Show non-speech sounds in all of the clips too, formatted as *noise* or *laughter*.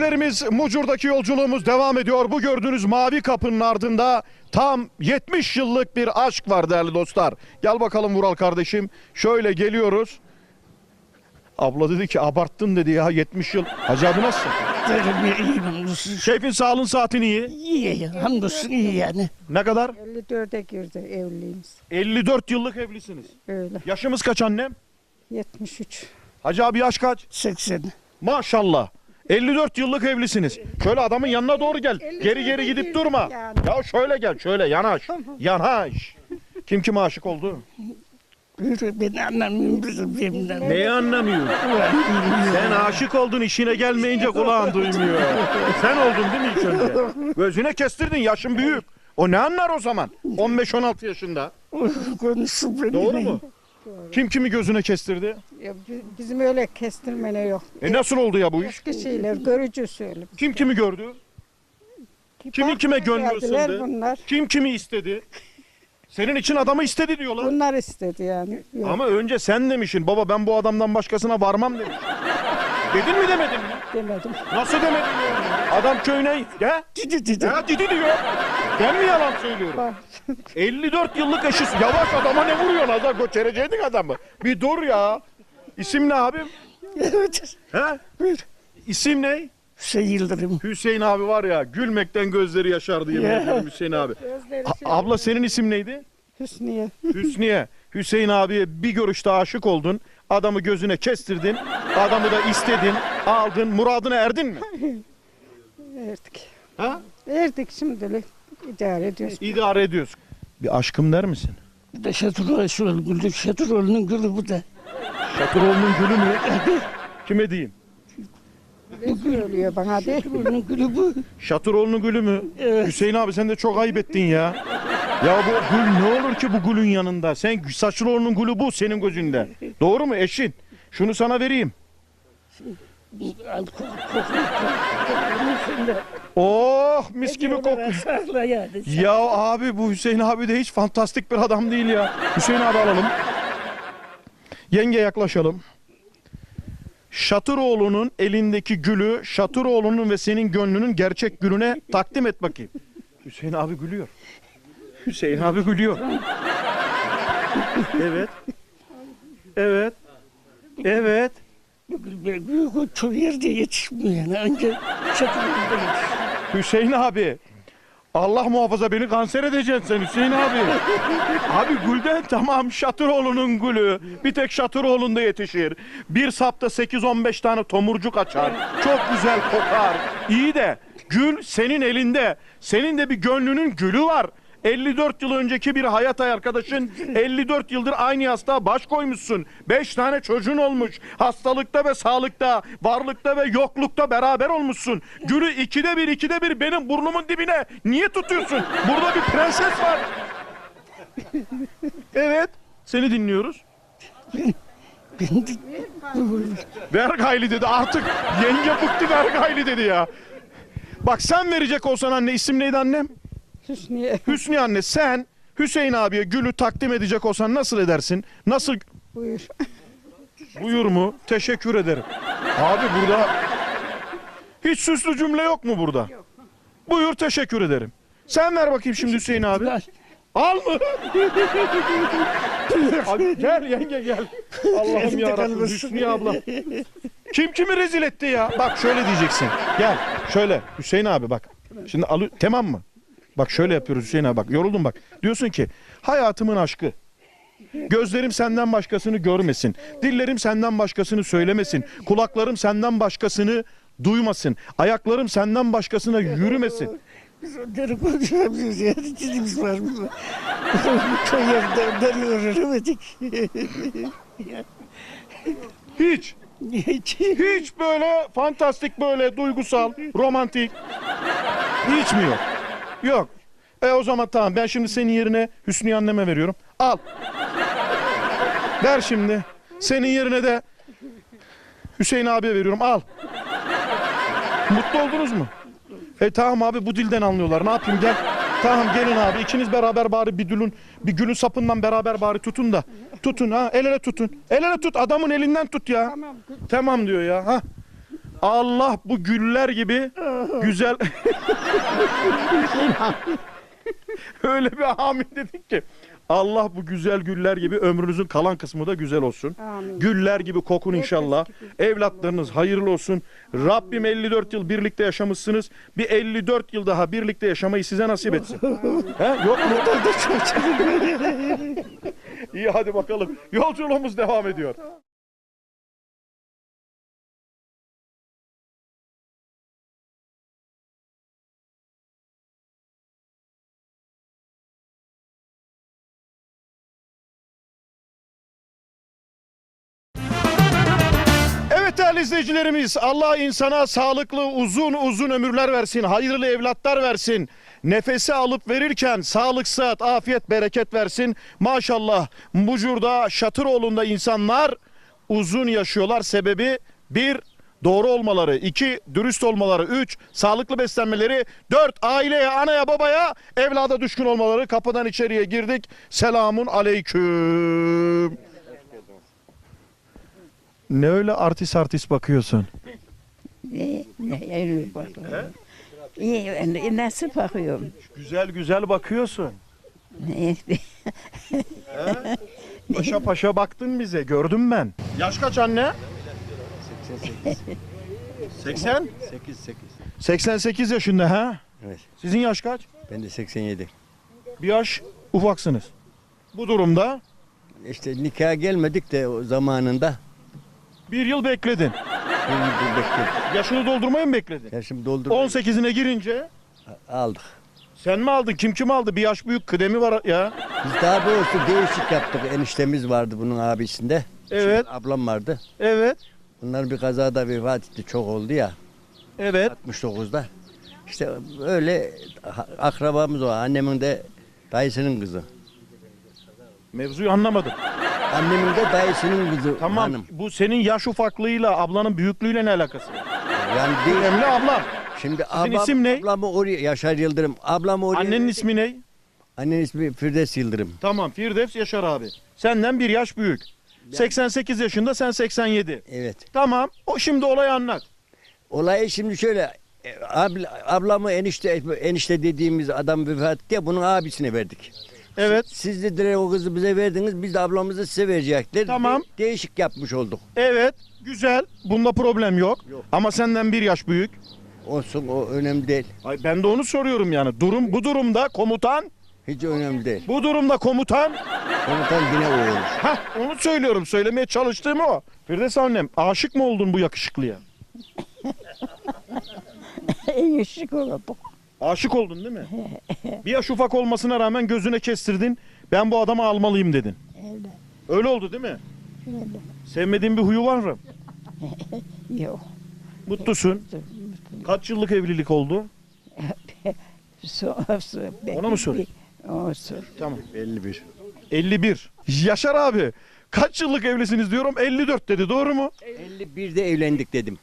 Dinleyicilerimiz Mucur'daki yolculuğumuz devam ediyor. Bu gördüğünüz mavi kapının ardında tam 70 yıllık bir aşk var değerli dostlar. Gel bakalım Vural kardeşim. Şöyle geliyoruz. Abla dedi ki abarttın dedi ya 70 yıl. Hacı abi nasılsın? Hamdolsun. Keyfin sağlığın saatin iyi. İyi ya hamdolsun iyi yani. Ne kadar? 54'e girdi evliliğimiz. 54 yıllık evlisiniz. Öyle. Yaşımız kaç annem? 73. Hacı abi yaş kaç? 80. Maşallah. 54 yıllık evlisiniz. Şöyle adamın yanına doğru gel. Geri geri gidip durma. Ya şöyle gel, şöyle yanaş. Yanaş. Kim kime aşık oldu? Yürü ben anlamıyorum bizim benimden. Neyi anlamıyor? Sen aşık oldun işine gelmeyince kulağın duymuyor. Sen oldun değil mi ilk önce? Gözüne kestirdin yaşın büyük. O ne anlar o zaman? 15-16 yaşında. Benimle. Doğru mu? Kim kimi gözüne kestirdi? Ya bi- bizim öyle kestirmene yok. E nasıl oldu ya bu iş? Eski şeyler görücü söyle. Kim kimi gördü? Kimin kime gönlü Geldiler ısındı? bunlar. Kim kimi istedi? Senin için adamı istedi diyorlar. Bunlar istedi yani. Yok. Ama önce sen demişsin baba ben bu adamdan başkasına varmam demiş. Dedin mi demedin mi? demedim. Nasıl demedin ya? Adam köyüne ya, Dedi dedi. ya dedi diyor. Ben mi yalan söylüyorum? Bak. 54 yıllık eşiz. Yavaş adama ne vuruyorsun Azar? Göçereceydin adamı. Bir dur ya. İsim ne abim? Evet. He? Buyur. İsim ne? Hüseyin Yıldırım. Hüseyin abi var ya gülmekten gözleri yaşardı yemin Ya. ederim Hüseyin abi. Gözleri A- şey- abla senin isim neydi? Hüsniye. Hüsniye. Hüseyin abiye bir görüşte aşık oldun. Adamı gözüne kestirdin. Adamı da istedin. Aldın. Muradına erdin mi? *laughs* Erdik. Ha? Erdik şimdilik. idare ediyoruz. İdare ediyorsun. Bir aşkım der misin? Bu da Gülü. Şatıroğlu'nun gülü bu da. Şatıroğlu'nun gülü mü? *laughs* Kime diyeyim? Ne söylüyor bana de. Şatıroğlu'nun gülü bu. Şatıroğlu'nun gülü mü? Evet. Hüseyin abi sen de çok ayıp ettin ya. Ya bu gül ne olur ki bu gülün yanında? Sen Saçıroğlu'nun gülü bu senin gözünde. Doğru mu eşin? Şunu sana vereyim. Oh mis gibi kokuyor. Ya abi bu Hüseyin abi de hiç fantastik bir adam değil ya. Hüseyin abi alalım. Yenge yaklaşalım. Şatıroğlu'nun elindeki gülü Şatıroğlu'nun ve senin gönlünün gerçek gülüne takdim et bakayım. Hüseyin abi gülüyor. Hüseyin abi gülüyor. Evet. Evet. Evet. Büyük o yerde yetişmiyor yani. Şatıroğlu'da yetişiyor. Hüseyin abi. Allah muhafaza beni kanser edeceksin sen Hüseyin abi. *laughs* abi gülden tamam Şatıroğlu'nun gülü. Bir tek Şatıroğlu'nda yetişir. Bir sapta 8-15 tane tomurcuk açar. Çok güzel kokar. İyi de gül senin elinde. Senin de bir gönlünün gülü var. 54 yıl önceki bir hayat arkadaşın *laughs* 54 yıldır aynı yastığa baş koymuşsun. 5 tane çocuğun olmuş. Hastalıkta ve sağlıkta, varlıkta ve yoklukta beraber olmuşsun. Gülü ikide bir ikide bir benim burnumun dibine niye tutuyorsun? Burada bir prenses var. Evet. Seni dinliyoruz. *laughs* Ben de Ver gayli dedi artık. Yenge bıktı ver gayli dedi ya. Bak sen verecek olsan anne isim neydi annem? Hüsniye. Hüsnü anne sen Hüseyin abiye gülü takdim edecek olsan nasıl edersin? Nasıl Buyur. buyur mu? Teşekkür ederim. Abi burada hiç süslü cümle yok mu burada? Buyur teşekkür ederim. Sen ver bakayım şimdi Hüseyin abi. Al. Al mı? Abi gel yenge gel. Allah'ım Elimde ya kalmasın. Hüsnü abla. Kim kimi rezil etti ya? Bak şöyle diyeceksin. Gel şöyle Hüseyin abi bak. Şimdi al tamam mı? Bak şöyle yapıyoruz Hüseyin abi bak yoruldum bak. Diyorsun ki hayatımın aşkı. Gözlerim senden başkasını görmesin. Dillerim senden başkasını söylemesin. Kulaklarım senden başkasını duymasın. Ayaklarım senden başkasına yürümesin. Biz onları konuşamıyoruz yani. Dilimiz var mı? *laughs* Onları öğrenemedik. Hiç. Hiç. Hiç böyle fantastik böyle duygusal, romantik. Hiç mi yok? Yok. E o zaman tamam ben şimdi senin yerine Hüsnü anneme veriyorum. Al. Ver şimdi. Senin yerine de Hüseyin abiye veriyorum. Al. Mutlu oldunuz mu? E tamam abi bu dilden anlıyorlar. Ne yapayım gel. Tamam gelin abi ikiniz beraber bari bir gülün bir gülün sapından beraber bari tutun da. Tutun ha el ele tutun. El ele tut adamın elinden tut ya. Tamam. Tamam diyor ya. Ha. Allah bu güller gibi *laughs* güzel *laughs* öyle bir amin dedik ki Allah bu güzel güller gibi ömrünüzün kalan kısmı da güzel olsun. Amin. Güller gibi kokun inşallah. Evlatlarınız hayırlı olsun. Rabbim 54 yıl birlikte yaşamışsınız. Bir 54 yıl daha birlikte yaşamayı size nasip etsin. *laughs* He? Yok mu? İyi hadi bakalım. Yolculuğumuz devam ediyor. Değerli izleyicilerimiz Allah insana sağlıklı uzun uzun ömürler versin. Hayırlı evlatlar versin. Nefesi alıp verirken sağlık, sıhhat, afiyet, bereket versin. Maşallah Mucur'da, Şatıroğlu'nda insanlar uzun yaşıyorlar. Sebebi bir doğru olmaları, iki dürüst olmaları, üç sağlıklı beslenmeleri, dört aileye, anaya, babaya, evlada düşkün olmaları. Kapıdan içeriye girdik. Selamun aleyküm. Ne öyle artist artist bakıyorsun? Ne, ne, öyle bakıyorum. İyi, ben nasıl bakıyorum? Güzel güzel bakıyorsun. Ne, Paşa paşa baktın bize gördüm ben. Yaş kaç anne? 80? 8 8. 88 yaşında ha? Evet. Sizin yaş kaç? Ben de 87. Bir yaş ufaksınız. Bu durumda İşte nikaha gelmedik de o zamanında bir yıl bekledin. bir yıl bekledik. Yaşını doldurmayı mı bekledin? Yaşım doldur 18'ine girince aldık. sen mi aldın? Kim kim aldı? Bir yaş büyük kıdemi var ya. Biz daha doğrusu değişik yaptık. Eniştemiz vardı bunun abisinde. Evet, Ablam vardı. evet, Bunlar bir kazada vefat etti. Çok oldu ya. evet. 69'da. İşte öyle ha- akrabamız o. Annemin de dayısının kızı. Mevzuyu anlamadım. Annemin de dayısının kızı Tamam. hanım. Bu senin yaş ufaklığıyla ablanın büyüklüğüyle ne alakası var? Yani değil. Önemli ablam. Şimdi ablam, isim ne? ablamı oraya Yaşar Yıldırım. Ablamı oraya Annenin ismi ne? Annenin ismi Firdevs Yıldırım. Tamam Firdevs Yaşar abi. Senden bir yaş büyük. 88 yaşında sen 87. Evet. Tamam. O şimdi olayı anlat. Olayı şimdi şöyle. e, Abla, ablamı enişte enişte dediğimiz adam vefat etti ya bunun abisine verdik. Evet. Siz dediler o kızı bize verdiniz biz de ablamızı size verecekler. Tamam. De- değişik yapmış olduk. Evet. Güzel. Bunda problem yok. Yok. Ama senden bir yaş büyük. Olsun o önemli değil. Ay ben de onu soruyorum yani. Durum bu durumda komutan, Hiç önemli değil. bu durumda komutan. Komutan yine o olur. Hah onu söylüyorum. Söylemeye çalıştığım o. Firdevs annem aşık mı oldun bu yakışıklıya? *laughs* en şık olduk. Aşık oldun değil mi? bir yaş ufak olmasına rağmen gözüne kestirdin. Ben bu adamı almalıyım dedin. Öyle, Öyle oldu değil mi? öyle. Sevmediğin bir huyu var mı? *laughs* Yok. Mutlusun. Kaç yıllık evlilik oldu? *laughs* Sor, sor. Ona mı sorayım? O sor. Tamam. 51. 51. Yaşar abi. Kaç yıllık evlisiniz diyorum 54 dedi doğru mu? 51'de evlendik dedim.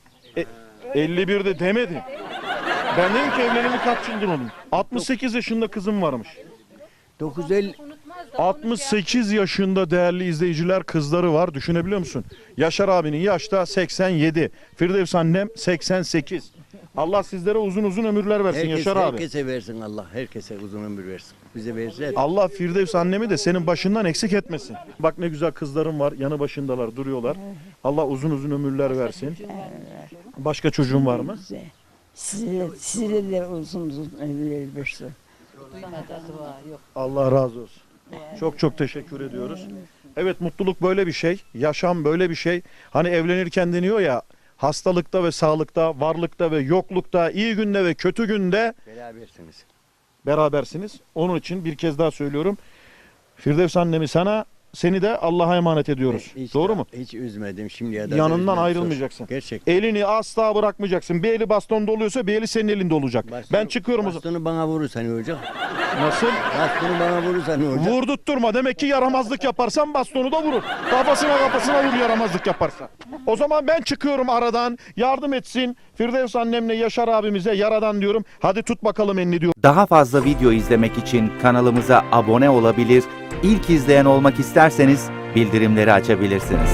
51 de demedi. Ben dedim ki evleneli kaç yıldır onun? 68 yaşında kızım varmış. 950 68 yaşında değerli izleyiciler kızları var düşünebiliyor musun? Yaşar abinin yaşta 87. Firdevs annem 88. Allah sizlere uzun uzun ömürler versin herkes, Yaşar abi. herkese versin Allah. Herkese uzun ömür versin. Bize versin. Allah Firdevs annemi de senin başından eksik etmesin. Bak ne güzel kızlarım var yanı başındalar duruyorlar. Allah uzun uzun ömürler versin. Başka çocuğun var mı? Size, size, size de uzun uzun ömür versin. Allah razı olsun. Çok çok teşekkür ediyoruz. Evet mutluluk böyle bir şey. Yaşam böyle bir şey. Hani evlenirken deniyor ya hastalıkta ve sağlıkta, varlıkta ve yoklukta, iyi günde ve kötü günde Berabersiniz. berabersiniz. Onun için bir kez daha söylüyorum. Firdevs annemi sana, seni de Allah'a emanet ediyoruz. Hiç Doğru mu? Hiç üzmedim şimdiye kadar. Yanından üzmem. ayrılmayacaksın. Gerçekten. Elini asla bırakmayacaksın. Bir eli bastonda oluyorsa bir eli senin elinde olacak. Bastonu- ben çıkıyorum o zaman. Bastonu bana vurursa ne olacak? Nasıl? Bastonu bana vurursa ne olacak? Vurdurtturma. Demek ki yaramazlık yaparsan bastonu da vurur. Kafasına kafasına vur yaramazlık yaparsa. O zaman ben çıkıyorum aradan. Yardım etsin. Firdevs annemle Yaşar abimize yaradan diyorum. Hadi tut bakalım elini diyor. Daha fazla video izlemek için kanalımıza abone olabilir, ilk izleyen olmak isterseniz bildirimleri açabilirsiniz.